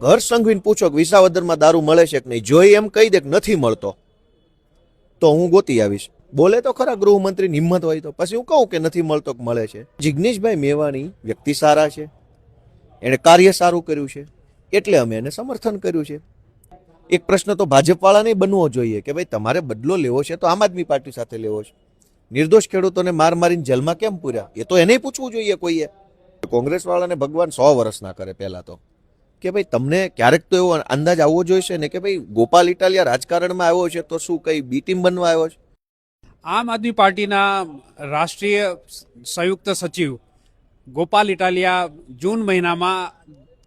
ઘર સંઘવીને પૂછો કે વિસાવદરમાં દારૂ મળે છે કે નહીં? જોઈ એમ કહી દે કે નથી મળતો. તો હું ગોતી આવીશ. બોલે તો ખરા ગૃહમંત્રી હિંમત હોય તો. પછી હું કહું કે નથી મળતો કે મળે છે. જિગ્નેશભાઈ મેવાણી વ્યક્તિ સારા છે. એણે કાર્ય સારું કર્યું છે. એટલે અમે એને સમર્થન કર્યું છે. એક પ્રશ્ન તો ભાજપવાળાને બનવો જોઈએ કે ભાઈ તમારે બદલો લેવો છે તો આમ આદમી પાર્ટી સાથે લેવો છે. નિર્દોષ ખેડૂતોને માર મારીને જેલમાં કેમ પૂર્યા? એ તો એને પૂછવું જોઈએ કોઈએ. કોંગ્રેસવાળાને ભગવાન સો વર્ષના કરે પહેલાં તો. કે ભાઈ તમને ક્યારેક તો એવો અંદાજ આવવો જોઈશે ને કે ભાઈ ગોપાલ ઇટાલિયા રાજકારણમાં આવ્યો છે તો શું કઈ બી ટીમ બનવા આવ્યો છે? આમ આદમી પાર્ટીના રાષ્ટ્રીય સંયુક્ત સચિવ ગોપાલ ઇટાલિયા જૂન મહિનામાં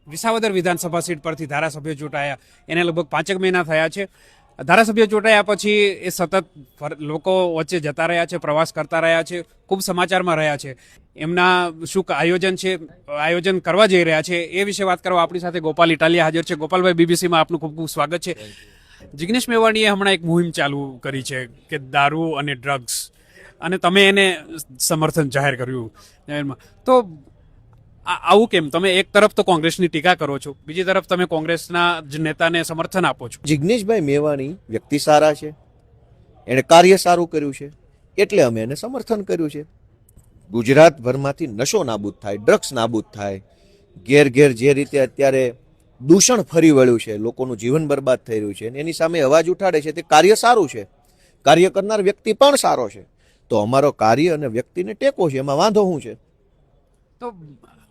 વિસાવદર વિધાનસભા સીટ પરથી ધારાસભ્ય ચૂંટાયા. એને લગભગ પાંચેક મહિના થયા છે. ધારાસભ્ય ચૂંટાયા પછી એ સતત લોકો વચ્ચે જતા રહ્યા છે, પ્રવાસ કરતા રહ્યા છે, ખૂબ સમાચારમાં રહ્યા છે. એમના શું આયોજન છે આયોજન કરવા જઈ રહ્યા છે એ વિશે વાત કરવા આપણી સાથે ગોપાલ ઇટાલિયા હાજર છે. ગોપાલભાઈ બીબીસીમાં આપનું ખૂબ ખૂબ સ્વાગત છે. જિગ્નેશ મેવાણીએ હમણાં એક મુહિમ ચાલુ કરી છે કે દારૂ અને ડ્રગ્સ અને તમે એને સમર્થન જાહેર કર્યું. તો આવું કેમ? તમે એક તરફ તો કોંગ્રેસની ટીકા કરો છો બીજી તરફ તમે કોંગ્રેસના જ નેતાને સમર્થન આપો છો. જિગ્નેશભાઈ મેવાણી વ્યક્તિ સારા છે એણે કાર્ય સારું કર્યું છે એટલે અમે એને સમર્થન કર્યું છે. ગુજરાતભરમાંથી નશો નાબૂદ થાય ડ્રગ્સ નાબૂદ થાય. ઘેર ઘેર જે રીતે અત્યારે દૂષણ ફરી વળ્યું છે, લોકોનું જીવન બરબાદ થઈ રહ્યું છે, અને એની સામે અવાજ ઉઠાડે છે તે કાર્ય સારું છે. કાર્ય કરનાર વ્યક્તિ પણ સારો છે. તો અમારો કાર્ય અને વ્યક્તિને ટેકો છે, એમાં વાંધો શું છે? તો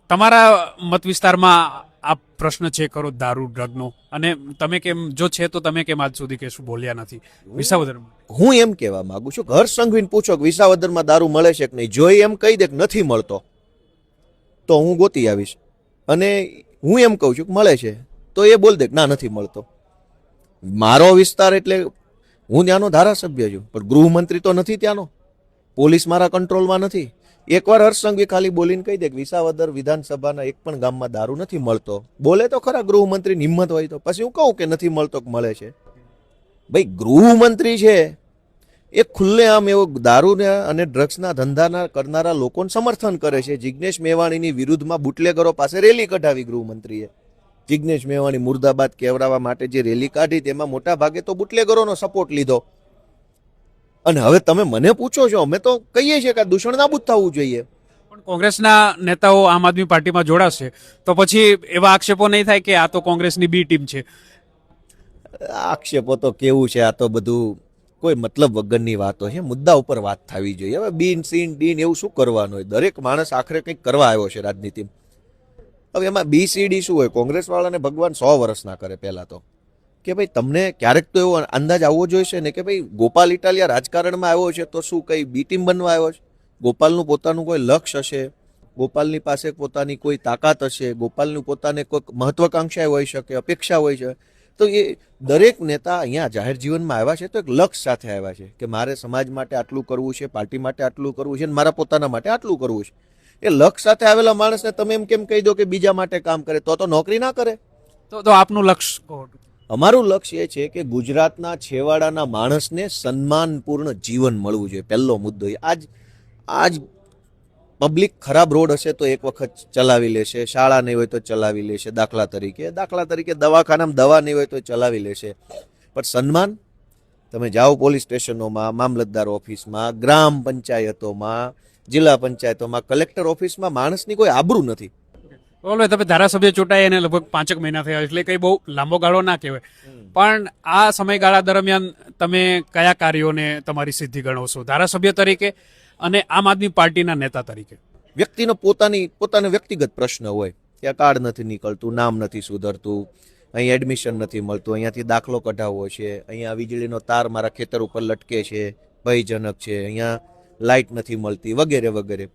તમારા મત વિસ્તારમાં આ પ્રશ્ન છે ખરો દારૂ, ડ્રગનો. અને તમે કેમ, જો છે તો તમે કેમ આજ સુધી કશું બોલ્યા નથી? વિસાવદરમાં. હું એમ કહેવા માંગુ છું ઘર સંઘવીને પૂછો કે વિસાવદરમાં દારૂ મળે છે કે નહીં. જો એમ કહી દે કે નથી મળતો. તો હું ગોતી આવીશ. અને હું એમ કહું છું કે મળે છે. તો એ બોલ દે કે ના, નથી મળતો. મારો વિસ્તાર એટલે હું ત્યાંનો ધારાસભ્ય છું. પણ ગૃહમંત્રી તો નથી ત્યાંનો. પોલીસ મારા કંટ્રોલમાં નથી. એકવાર હર્ષસંઘવી ખાલી બોલીને કહી દે કે વિસાવદર વિધાનસભાના એક પણ ગામમાં દારૂ નથી મળતો. બોલે તો ખરા ગૃહમંત્રી હિંમત હોય તો. પછી હું કહું કે નથી મળતો કે મળે છે. ભાઈ, ગૃહમંત્રી છે. એ ખુલ્લે આમ એવો દારૂના અને ડ્રગ્સના ધંધાના કરનારા લોકોને સમર્થન કરે છે. જિગ્નેશ મેવાણીની વિરુદ્ધમાં બુટલેગરો પાસે રેલી કઢાવી ગૃહમંત્રીએ. જિગ્નેશ મેવાણી મુર્દાબાદ કેવડાવવા માટે જે રેલી કાઢી તેમાં મોટા ભાગે તો બુટલેગરોનો સપોર્ટ લીધો. અને હવે તમે મને પૂછો છો અમે તો કહીએ છીએ કે દૂષણ નાબૂદ થવું જોઈએ. પણ કોંગ્રેસના નેતાઓ આમ આદમી પાર્ટીમાં જોડાશે તો પછી એવા આક્ષેપો નહીં થાય કે આ તો કોંગ્રેસની બી ટીમ છે. આક્ષેપો તો કેવું છે આ તો બધું કોઈ મતલબ વગરની વાતો છે મુદ્દા ઉપર વાત થવી જોઈએ. હવે બીન સીન ડીન એવું શું કરવાનું હોય? દરેક માણસ આખરે કંઈક કરવા આવ્યો છે રાજનીતિમાં. હવે એમાં બી સી ડી શું હોય? કોંગ્રેસવાળાને ભગવાન સો વર્ષના કરે પહેલાં તો. કે ભાઈ તમને ક્યારેક તો એવો અંદાજ આવવો જોઈશે ને કે ભાઈ ગોપાલ ઇટાલિયા રાજકારણમાં આવ્યો છે તો શું કંઈ બી ટીમ બનવા આવ્યો છે? ગોપાલનું પોતાનું કોઈ લક્ષ્ય હશે? ગોપાલની પાસે પોતાની કોઈ તાકાત હશે? ગોપાલનું પોતાને કોઈક મહત્વાકાંક્ષા હોઈ શકે, અપેક્ષા હોય છે? તો એ દરેક નેતા અહીંયા જાહેર જીવનમાં આવ્યા છે તો એક લક્ષ્ય સાથે આવ્યા છે કે મારે સમાજ માટે આટલું કરવું છે, પાર્ટી માટે આટલું કરવું છે અને મારા પોતાના માટે આટલું કરવું છે. એ લક્ષ્ય સાથે આવેલા માણસને તમે એમ કેમ કહી દો કે બીજા માટે કામ કરે? તો તો નોકરી ના કરે. તો તો આપનું લક્ષ્ય કહો. અમારું લક્ષ્ય એ છે કે ગુજરાતના છેવાડાના માણસને સન્માનપૂર્ણ જીવન મળવું જોઈએ, પહેલો મુદ્દો આજ આજ પબ્લિક ખરાબ રોડ હશે તો એક વખત ચલાવી લેશે, શાળા નહીં હોય તો ચલાવી લેશે, દાખલા તરીકે. દાખલા તરીકે દવાખાનામાં દવા નહીં હોય તો ચલાવી લેશે. પણ સન્માન, તમે જાઓ પોલીસ સ્ટેશનોમાં, મામલતદાર ઓફિસમાં, ગ્રામ પંચાયતોમાં, જિલ્લા પંચાયતોમાં, કલેક્ટર ઓફિસમાં માણસની કોઈ આબરૂ નથી. બોલો તમે ધારાસભ્ય ચૂંટાય એને લગભગ પાંચેક મહિના થયા એટલે કઈ બહુ લાંબો ગાળો ના કહેવાય. પણ આ સમયગાળા દરમિયાન તમે કયા કાર્યોને તમારી સિદ્ધિ ગણાવશો ધારાસભ્ય તરીકે અને આમ આદમી પાર્ટીના નેતા તરીકે. વ્યક્તિનો પોતાની પોતાનો વ્યક્તિગત પ્રશ્ન હોય. કે આ કાર્ડ નથી નીકળતું નામ નથી સુધરતું અહીં એડમિશન નથી મળતું અહીંયાથી દાખલો કઢાવવો છે અહીંયા વીજળીનો તાર મારા ખેતર ઉપર લટકે છે ભયજનક છે અહીંયા લાઇટ નથી મળતી વગેરે વગેરે.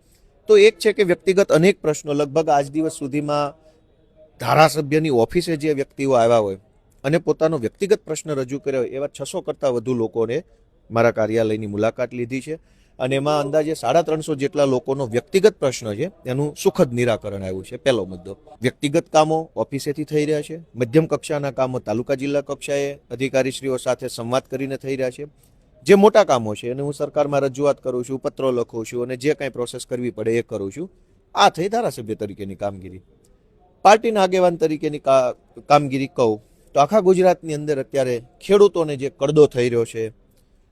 તો એક છે કે વ્યક્તિગત અનેક પ્રશ્નો. લગભગ આજ દિવસ સુધીમાં ધારાસભ્યની ઓફિસે જે વ્યક્તિઓ આવ્યા હોય અને પોતાનો વ્યક્તિગત પ્રશ્ન રજૂ કર્યો હોય, એવા છસો કરતાં વધુ લોકોને મારા કાર્યાલયની મુલાકાત લીધી છે. અને એમાં અંદાજે સાડા ત્રણસો જેટલા લોકોનો વ્યક્તિગત પ્રશ્ન છે, એનું સુખદ નિરાકરણ આવ્યું છે. પહેલો મુદ્દો, વ્યક્તિગત કામો ઓફિસેથી થઈ રહ્યા છે. મધ્યમ કક્ષાના કામો તાલુકા જિલ્લા કક્ષાએ અધિકારીશ્રીઓ સાથે સંવાદ કરીને થઈ રહ્યા છે. જે મોટા કામો છે એને હું સરકારમાં રજૂઆત કરું છું, પત્રો લખું છું અને જે કાંઈ પ્રોસેસ કરવી પડે એ કરું છું, આ થઈ ધારાસભ્ય તરીકેની કામગીરી. પાર્ટીના આગેવાન તરીકેની કામગીરી કહું, તો આખા ગુજરાતની અંદર અત્યારે ખેડૂતોને જે કડદો થઈ રહ્યો છે,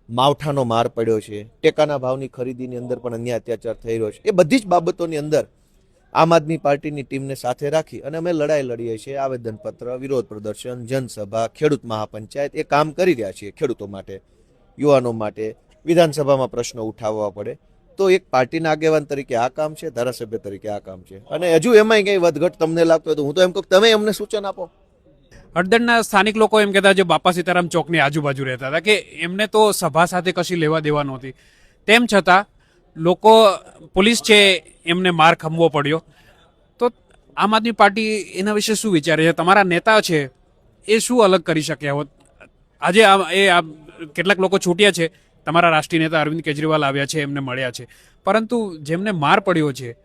માવઠાનો માર પડ્યો છે, ટેકાના ભાવની ખરીદીની અંદર પણ અન્ય અત્યાચાર થઈ રહ્યો છે, એ બધી જ બાબતોની અંદર આમ આદમી પાર્ટીની ટીમને સાથે રાખી અને અમે લડાઈ લડીએ છીએ, આવેદનપત્ર, વિરોધ પ્રદર્શન, જનસભા, ખેડૂત મહાપંચાયત એ કામ કરી રહ્યા છીએ ખેડૂતો માટે. યુવાનો માટે વિધાનસભામાં પ્રશ્નો ઉઠાવવા પડે. તો એક પાર્ટીના આગેવાન તરીકે આ કામ છે, ધારાસભ્ય તરીકે આ કામ છે. અને હજુ એમાંય કંઈ વધઘટ તમને લાગતો હોય તો હું તો એમ કહું તમે એમને સૂચન આપો. હળદરના સ્થાનિક લોકો એમ કહેતા જે બાપા સીતારામ ચોકની આજુબાજુ રહેતા હતા કે એમને તો સભા સાથે કશી લેવા દેવા નહોતી. તેમ છતાં લોકો, પોલીસ છે, એમને માર ખમવો પડ્યો. તો આમ આદમી પાર્ટી એના વિશે શું વિચારે છે? તમારા નેતા છે, એ શું અલગ કરી શક્યા હોત? આજે એ આ કેટલાક લોકો છૂટ્યા છે. તમારા રાષ્ટ્રીય નેતા અરવિંદ કેજરીવાલ આવ્યા છે, એમને મળ્યા છે. પરંતુ જેમને માર પડ્યો છે,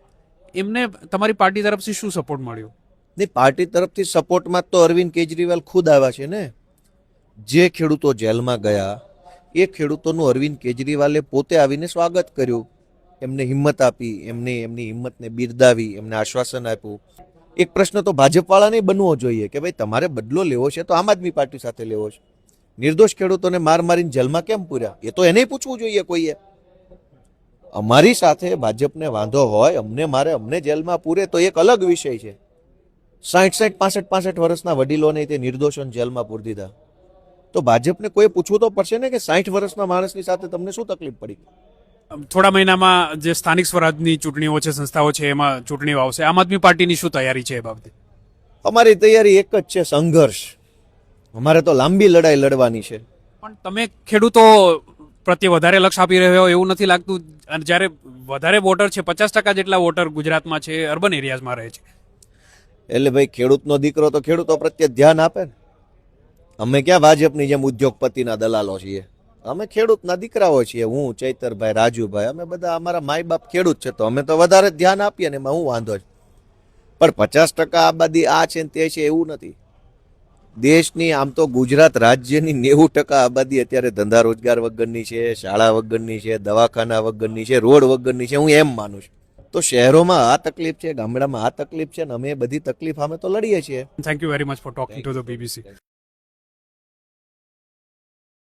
એમને તમારી પાર્ટી તરફથી શું સપોર્ટ મળ્યો? નહીં, પાર્ટી તરફથી સપોર્ટમાં તો અરવિંદ કેજરીવાલ ખુદ આવ્યા છે ને. જે ખેડૂતો જેલમાં ગયા, એ ખેડૂતોનું અરવિંદ કેજરીવાલે પોતે આવીને સ્વાગત કર્યું. એમને હિંમત આપી, એમને એમની હિંમતને બિરદાવી, એમને આશ્વાસન આપ્યું. એક પ્રશ્ન તો ભાજપવાળાને બનવો જોઈએ કે ભાઈ તમારે બદલો લેવો છે તો આમ આદમી પાર્ટી સાથે લેવો છે. નિર્દોષ ખેડૂતોને માર મારીને જેલમાં કેમ પૂર્યા? એ તો એને પૂછવું જોઈએ કોઈએ. અમારી સાથે ભાજપને વાંધો હોય અમને મારે અમને જેલમાં પૂરે તો એક અલગ વિષય છે. સાઠ સાઠ પાસઠ પાસઠ વર્ષના વડીલોને તે નિર્દોષોને જેલમાં પૂરી દીધા. તો ભાજપને કોઈ પૂછવું તો પડશે ને કે સાઠ વર્ષના માણસની સાથે તમને શું તકલીફ પડી? થોડા મહિનામાં જે સ્થાનિક સ્વરાજની ચૂંટણીઓ છે સંસ્થાઓ છે એમાં ચૂંટણીઓ આવશે. આમ આદમી પાર્ટીની શું તૈયારી છે એ બાબતે? અમારી તૈયારી એક જ છે સંઘર્ષ. અમારે તો લાંબી લડાઈ લડવાની છે. પણ તમે ખેડૂતો પ્રત્યે વધારે લક્ષ આપી રહ્યો એવું નથી લાગતું. અને જ્યારે વધારે વોટર છે પચાસ ટકા જેટલા વોટર ગુજરાતમાં છે અર્બન એરિયાઝમાં રહે છે. એટલે ભાઈ ખેડૂતનો દીકરો તો ખેડૂતો પ્રત્યે ધ્યાન આપે ને. અમે ક્યાં ભાજપની જેમ ઉદ્યોગપતિના દલાલો છીએ? અમે ખેડૂતના દીકરાઓ છીએ. હું ચૈતરભાઈ રાજુભાઈ અમે બધા અમારા માય બાપ ખેડૂત છે તો અમે તો વધારે ધ્યાન આપીએ ને એમાં હું વાંધો છે પણ પચાસ ટકા આબાદી આ છે ને તે છે એવું નથી. દેશની આમ તો ગુજરાત રાજ્યની નેવું ટકા આબાદી અત્યારે ધંધા રોજગાર વગરની છે શાળા વગરની છે દવાખાના વગરની છે રોડ વગરની છે હું એમ માનું છું. તો શહેરોમાં આ તકલીફ છે ગામડામાં આ તકલીફ છે અને અમે બધી તકલીફ અમે તો લડીએ છીએ. Thank you very much for talking to the BBC